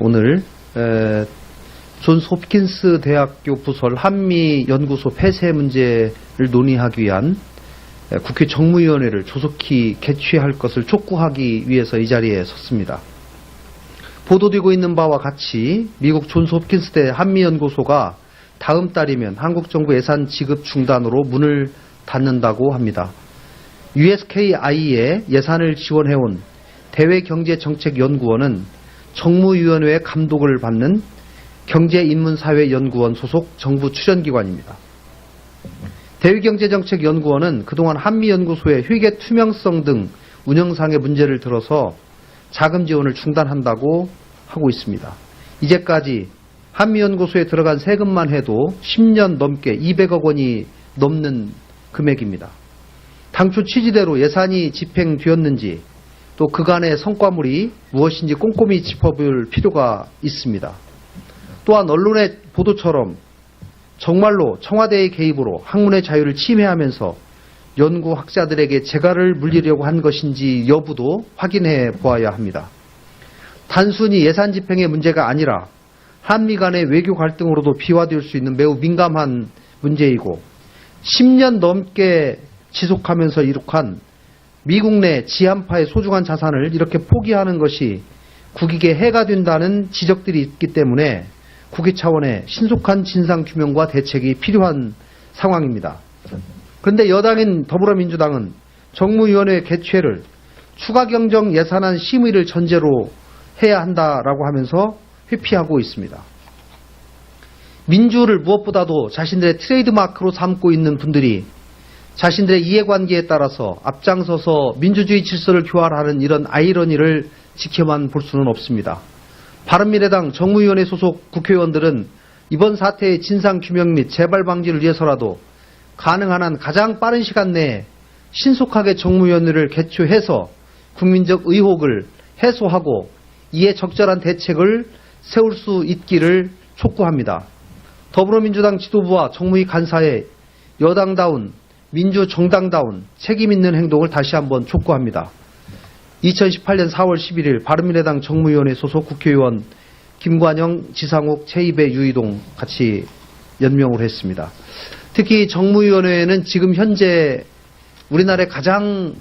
오늘 에, 존스 홉킨스 대학교 부설 한미 연구소 폐쇄 문제를 논의하기 위한 에, 국회 정무위원회를 조속히 개최할 것을 촉구하기 위해서 이 자리에 섰습니다. 보도되고 있는 바와 같이 미국 존스 홉킨스 대 한미 연구소가 다음 달이면 한국 정부 예산 지급 중단으로 문을 닫는다고 합니다. USKI의 예산을 지원해온 대외경제정책연구원은 정무위원회의 감독을 받는 경제인문사회연구원 소속 정부 출연기관입니다. 대외경제정책연구원은 그동안 한미연구소의 회계 투명성 등 운영상의 문제를 들어서 자금 지원을 중단한다고 하고 있습니다. 이제까지 한미연구소에 들어간 세금만 해도 10년 넘게 200억 원이 넘는 금액입니다. 당초 취지대로 예산이 집행되었는지 또 그간의 성과물이 무엇인지 꼼꼼히 짚어볼 필요가 있습니다. 또한 언론의 보도처럼 정말로 청와대의 개입으로 학문의 자유를 침해하면서 연구학자들에게 재갈을 물리려고 한 것인지 여부도 확인해 보아야 합니다. 단순히 예산 집행의 문제가 아니라 한미 간의 외교 갈등으로도 비화될 수 있는 매우 민감한 문제이고 10년 넘게 지속하면서 이룩한 미국 내 지한파의 소중한 자산을 이렇게 포기하는 것이 국익에 해가 된다는 지적들이 있기 때문에 국회 차원의 신속한 진상 규명과 대책이 필요한 상황입니다. 그런데 여당인 더불어민주당은 정무위원회 개최를 추가 경정 예산안 심의를 전제로 해야 한다라고 하면서 회피하고 있습니다. 민주를 무엇보다도 자신들의 트레이드마크로 삼고 있는 분들이 자신들의 이해관계에 따라서 앞장서서 민주주의 질서를 교활하는 이런 아이러니를 지켜만 볼 수는 없습니다. 바른미래당 정무위원회 소속 국회의원들은 이번 사태의 진상규명 및 재발 방지를 위해서라도 가능한 한 가장 빠른 시간 내에 신속하게 정무위원회를 개최해서 국민적 의혹을 해소하고 이에 적절한 대책을 세울 수 있기를 촉구합니다. 더불어민주당 지도부와 정무위 간사의 여당다운 민주 정당다운 책임 있는 행동을 다시 한번 촉구합니다. 2018년 4월 11일 바른미래당 정무위원회 소속 국회의원 김관영, 지상욱, 최입의 유이동 같이 연명을 했습니다. 특히 정무위원회에는 지금 현재 우리나라의 가장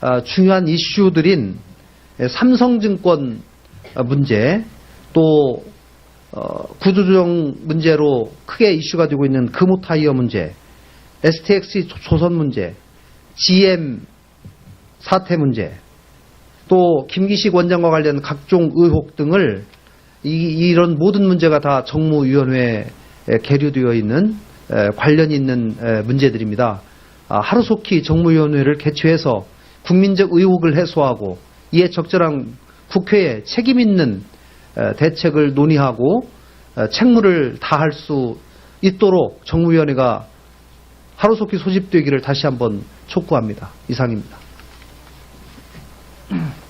아, 중요한 이슈들인 삼성증권 문제 또 어, 구조조정 문제로 크게 이슈가 되고 있는 금호타이어 문제, STX 조선 문제, GM 사태 문제, 또 김기식 원장과 관련 각종 의혹 등을 이, 런 모든 문제가 다 정무위원회에 계류되어 있는 에, 관련이 있는 에, 문제들입니다. 아, 하루속히 정무위원회를 개최해서 국민적 의혹을 해소하고 이에 적절한 국회에 책임 있는 에, 대책을 논의하고 에, 책무를 다할 수 있도록 정무위원회가 하루속히 소집되기를 다시 한번 촉구합니다. 이상입니다.